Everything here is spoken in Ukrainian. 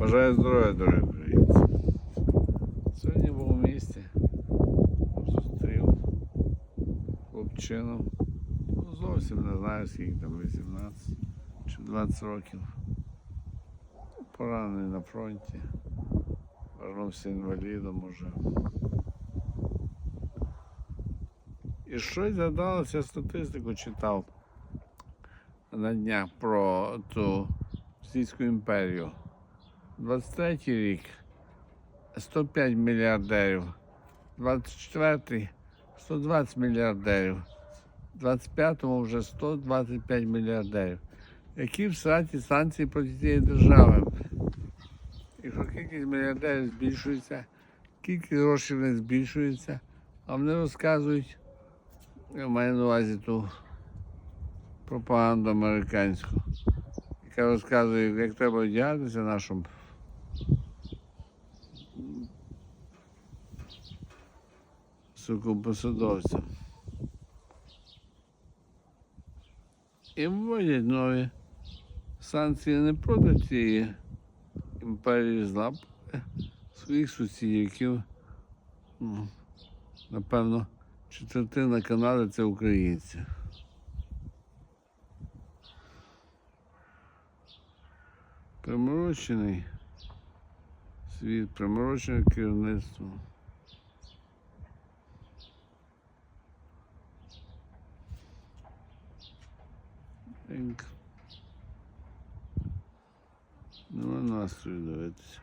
Бажаю здоров'я, дорогі українці. Сьогодні був у місті, зустрів хлопчину. Ну, зовсім не знаю, скільки там 18 чи 20 років. Поранений на фронті. Вернувся інвалідом уже. І щось згадалося, статистику читав на днях про ту Російську імперію. 23 рік 105 мільярдерів, 24 120 мільярдерів, 25-му вже 125 мільярдерів. Які в сраті санкції проти цієї держави? Якщо кількість мільярдерів збільшується, кількість грошей не збільшується, а вони розказують, я маю на увазі ту пропаганду американську, яка розказує, як треба одягатися нашим високопосадовцям. І вводять нові санкції не проти цієї імперії зла, своїх сусідів, ну, напевно, четвертина Канади це українці. Приморочений світ, приморочене керівництво. Як Нема настрою дивитися.